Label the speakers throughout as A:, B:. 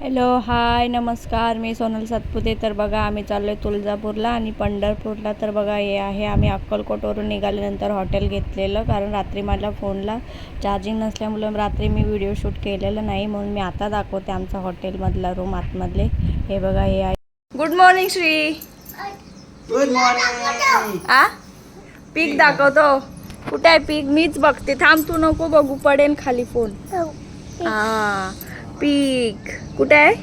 A: Hello hi नमस्कार. मी सोनल सातपुते. तर बघा आम्ही चाललो आहे तुळजापूरला आणि पंढरपूरला. तर बघा हे आहे आम्ही अक्कलकोटवरून निघाल्यानंतर हॉटेल घेतलेलं कारण रात्री माझ्या फोनला चार्जिंग नसल्यामुळे रात्री मी व्हिडिओ शूट केलेलं नाही. म्हणून मी आता दाखवते आमचा हॉटेलमधला रूम आतमधले. हे बघा हे आहे. Good morning Shri
B: good morning
A: आ? पीक दाखवतो. कुठे आहे पीक मीच बघते. थांब तू नको बघू. पडेन खाली फोन हा. पीक. कुठे आहे?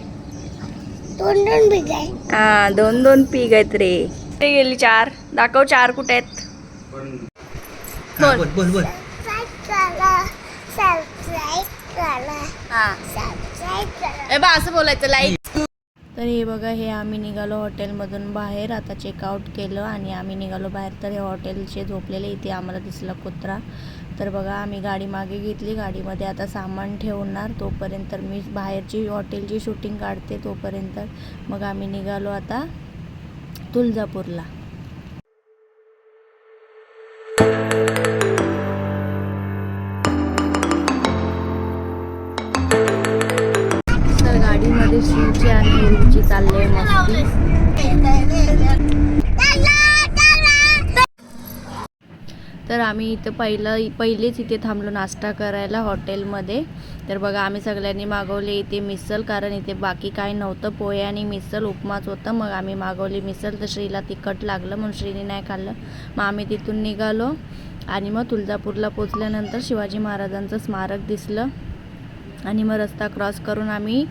C: दोन दोन बिग आहे.
A: हा दोन दोन पीक आहेत रे. कुठे गेली चार? दाखव चार कुठे आहेत.
B: बोल बोल बोल.
A: हा. ए बा असं बोलायचं लाईक तर हे बघा हे आम्ही निघालो हॉटेलमधून बाहेर. आता चेकआउट केलं आणि आम्ही निघालो बाहेर. तर हे हॉटेलचे झोपलेले इथे आम्हाला दिसला कुत्रा. तर बघा आम्ही गाडी मागे घेतली. गाडीमध्ये आता सामान ठेवणार. तोपर्यंत मी बाहेरची हॉटेलची शूटिंग काढते तोपर्यंत. मग आम्ही निघालो आता तुळजापूरला. तर आम्ही इथं पहिलं पहिलेच इथे थांबलो नाश्ता करायला हॉटेलमध्ये. तर बघा आम्ही सगळ्यांनी मागवले इथे मिसल कारण इथे बाकी काही नव्हतं पोहे आणि मिसल उपमाच होतं. मग आम्ही मागवली मिसल तर श्रीला तिखट लागलं म्हणून श्रीने नाही खाल्लं. मग आम्ही तिथून निघालो आणि मग तुळजापूरला पोचल्यानंतर शिवाजी महाराजांचं स्मारक दिसलं. आणि मग रस्ता क्रॉस करून आम्ही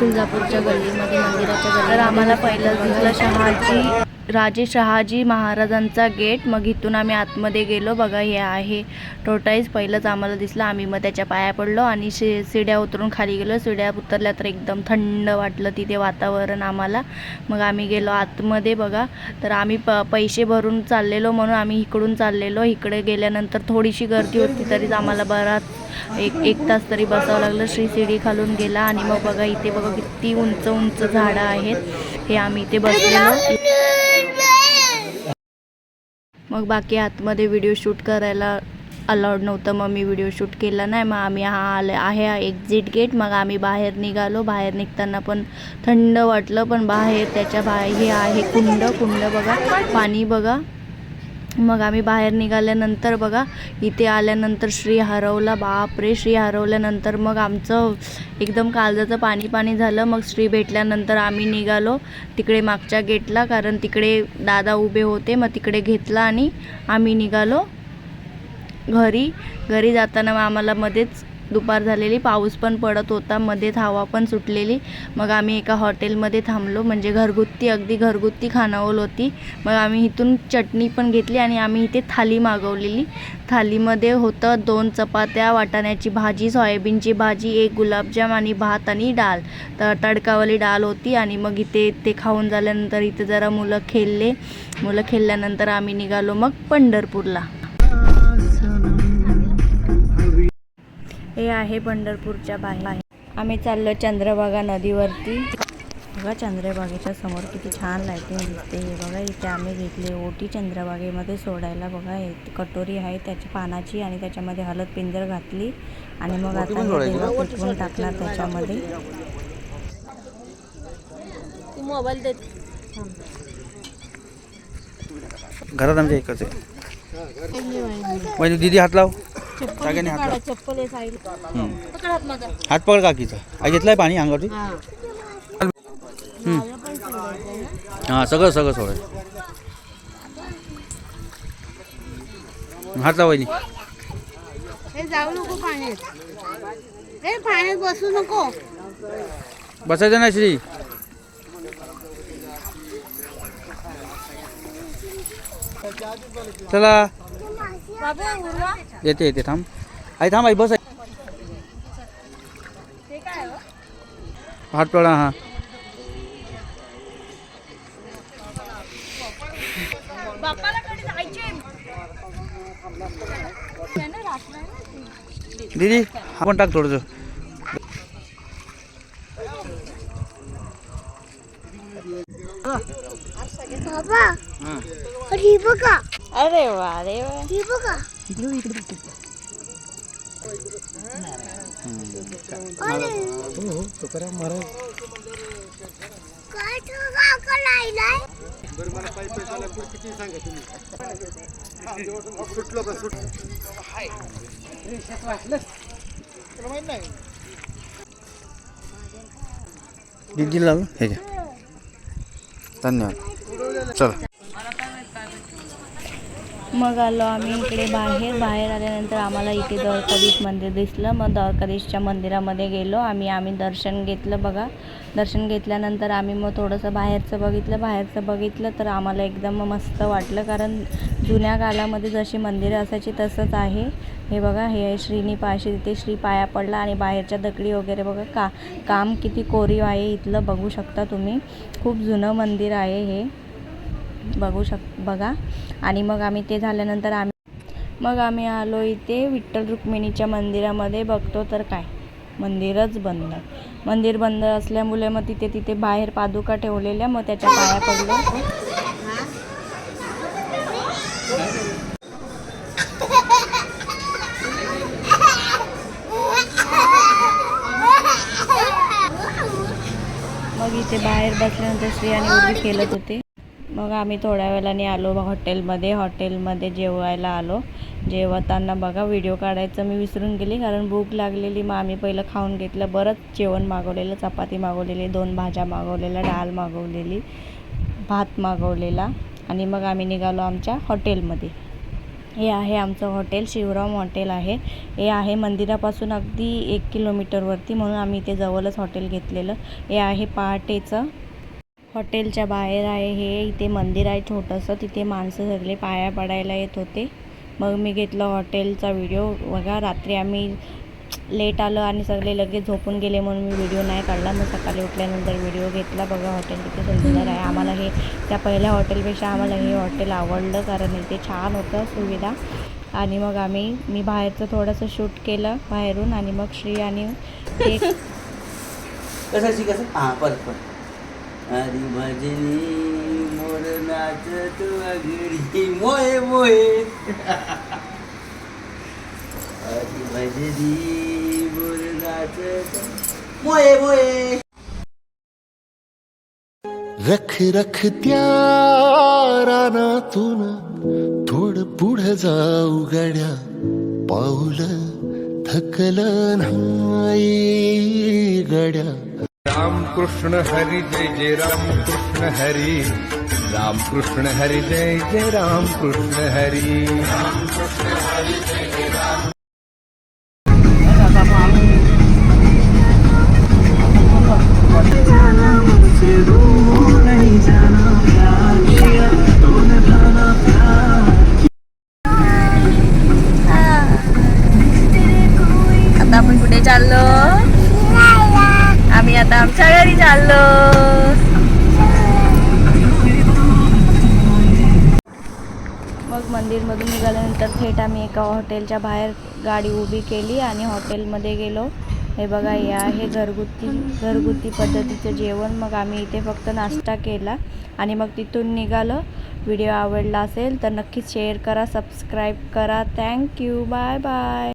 A: तुळजापूरच्या गल्लीमध्ये मंदिराच्या गल्ली तर आम्हाला पहिलं दिसलं शहाजी. राजे शहाजी महाराजांचा गेट. मग इथून आम्ही आतमध्ये गेलो. बघा हे आहे. टोटाईज पहिलंच आम्हाला दिसलं. आम्ही मग त्याच्या पाया पडलो आणि शि शिड्या उतरून खाली गेलो. शिड्या उतरल्या तर एकदम थंड वाटलं तिथे वातावरण आम्हाला. मग आम्ही गेलो आतमध्ये बघा. तर आम्ही प पैसे भरून चाललेलो म्हणून आम्ही इकडून चाललेलो. इकडे गेल्यानंतर थोडीशी गर्दी होती तरीच आम्हाला बराच एक एक तास तरी बसावं लागलं. श्री शिडी खालून गेला आणि मग बघा इथे बघा किती उंच उंच झाडं आहेत. हे आम्ही इथे बसलेलो. मग बाकी आतमध्ये व्हिडिओ शूट करायला अलाउड नव्हतं. मग मी व्हिडिओ शूट केला नाही. मग आम्ही हा आले आहे एक्झिट गेट मग आम्ही बाहेर निघालो. बाहेर निघताना पण थंड वाटलं पण बाहेर त्याच्या बाहेर हे आहे कुंड. कुंड बघा पाणी बघा. मग आम्ही बाहेर निघाल्यानंतर बघा इथे आल्यानंतर श्री हरवला बापरे! श्री हरवल्यानंतर मग आमचं एकदम काळजाचं पाणी पाणी झालं. मग श्री भेटल्यानंतर आम्ही निघालो तिकडे मागच्या गेटला कारण तिकडे दादा उभे होते मग तिकडे घेतला आणि आम्ही निघालो घरी. घरी जाताना मग आम्हाला मध्येच दुपार झालेली पाऊस पण पडत होता मध्येच हवा पण सुटलेली. मग आम्ही एका हॉटेलमध्ये थांबलो म्हणजे घरगुत्ती अगदी घरगुत्ती खानावळ होती. मग आम्ही इथून चटणी पण घेतली आणि आम्ही इथे थाली मागवलेली. थालीमध्ये होतं दोन चपात्या वाटाण्याची भाजी सोयाबीनची भाजी एक गुलाबजाम आणि भात आणि डाळ. तर तडकावाली डाळ होती आणि मग इथे ते खाऊन झाल्यानंतर इथे जरा मुलं खेळले. मुलं खेळल्यानंतर आम्ही निघालो मग पंढरपूरला. हे आहे पंढरपूरच्या बाहेर. आम्ही चाललो चंद्रभागा नदीवरती. बघा चंद्रभागेच्या समोर किती छान लाईटिंग दिसते. हे बघा इथे आम्ही घेतले ओटी चंद्रभागेमध्ये सोडायला. बघा हे कटोरी आहे त्याची पानाची आणि त्याच्यामध्ये हळद पिंजर घातली. आणि मग आता देवा पेटवून टाकणार त्याच्यामध्ये. मोबाईल देते.
B: घरात आमच्या एकच आहे. दीदी हात लाव. सगळ्यांनी हात लाव
A: चप्पल आहे साईड
B: हम्म. हात पकड काकीचा. आ घेतलाय पाणी अंगावरती. हा. सगळं सगळं सोड हात लाव वहिनी.
C: हे जाऊ नको पाण्यात. हे पाण्यात बसू नको.
B: बसायचं ना श्री. चला. येते येते थांब. आई थांब आई बस आहे हात पडा हा. दीदी हा पण टाक थोडंसं.
C: बाबा ही. बघा.
A: अरे वा अरे वा.
C: ही बघा.
D: हो तुकाराम महाराज
B: दीदीला लावलं हे घ्या. धन्यवाद. चला.
A: मग आलो आम्ही इकडे बाहेर. बाहेर आल्यानंतर आम्हाला इथे द्वारकाधीश मंदिर दिसलं. मग द्वारकाधीशच्या मंदिरामध्ये गेलो. आम्ही आम्ही दर्शन घेतलं बघा. दर्शन घेतल्यानंतर आम्ही मग थोडंसं बाहेरचं बघितलं. बाहेरचं बघितलं तर आम्हाला एकदम मस्त वाटलं. कारण जुन्या काळामध्ये जशी मंदिरं असायची तसंच आहे. हे बघा हे आहे श्रीनी पाशी तिथे श्री पाया पडला आणि बाहेरच्या दगडी वगैरे बघा का काम किती कोरीव आहे इथलं बघू शकता तुम्ही. खूप जुनं मंदिर आहे हे. बघू शक बघा. आणि मग आम्ही ते झाल्यानंतर आम्ही मग आम्ही आलो इथे विठ्ठल रुक्मिणीच्या मंदिरामध्ये. बघतो तर काय? मंदिरच बंद. मंदिर बंद असल्यामुळे मग तिथे तिथे बाहेर पादुका ठेवलेल्या मग त्याच्या पाया पडलो मग इथे बाहेर बसल्यानंतर श्री आणि उर्वी खेळत होते. मग आम्ही थोड्या वेळाने आलो हॉटेलमध्ये. हॉटेलमध्ये जेवायला आलो. जेवताना बघा व्हिडिओ काढायचं मी विसरून गेली कारण भूक लागलेली. मग आम्ही पहिलं खाऊन घेतलं बरंच जेवण मागवलेलं चपाती मागवलेली दोन भाज्या मागवलेल्या डाळ मागवलेली भात मागवलेला. आणि मग आम्ही निघालो आमच्या हॉटेलमध्ये. हे आहे आमचं हॉटेल शिवराम हॉटेल आहे. हे आहे मंदिरापासून अगदी एक किलोमीटरवरती म्हणून आम्ही इथे जवळच हॉटेल घेतलेलं. हे आहे पहाटेचं. हॉटेलच्या बाहेर आहे हे. इथे मंदिर आहे छोटंसं. तिथे माणसं सगळे पाया पडायला येत होते. मग मी घेतलं हॉटेलचा व्हिडिओ. बघा रात्री आम्ही लेट आलं आणि सगळे लगेच झोपून गेले म्हणून मी व्हिडिओ नाही काढला. मग सकाळी उठल्यानंतर व्हिडिओ घेतला. बघा हॉटेल किती सुंदर आहे. आम्हाला हे त्या पहिल्या हॉटेलपेक्षा आम्हाला हे हॉटेल आवडलं कारण इथे छान होतं सुविधा. आणि मग आम्ही मी बाहेरचं थोडंसं शूट केलं बाहेरून आणि मग श्री आणि ते
B: कसं कसं? हां परत परत हरी भजनी मोर नाचत अगरी मोये. मोये मोये.
D: रख रख त्या रानातून थोड पुढं जाऊ गड्या. पाऊल थकल नाही गड्या.
E: राम कृष्ण हरी जय जय राम कृष्ण हरी. राम कृष्ण हरी जय जय राम कृष्ण हरी.
A: चाललो. आम्ही आता आमच्या घरी चाललो. मग मंदिरमधून निघाल्यानंतर थेट आम्ही एका हॉटेलच्या बाहेर गाडी उभी केली आणि हॉटेलमध्ये गेलो. हे बघा हे आहे घरगुती घरगुती पद्धतीचं जेवण. मग आम्ही इथे फक्त नाश्ता केला आणि मग तिथून निघालो. व्हिडिओ आवडला असेल तर नक्कीच शेअर करा सबस्क्राईब करा. Thank you bye bye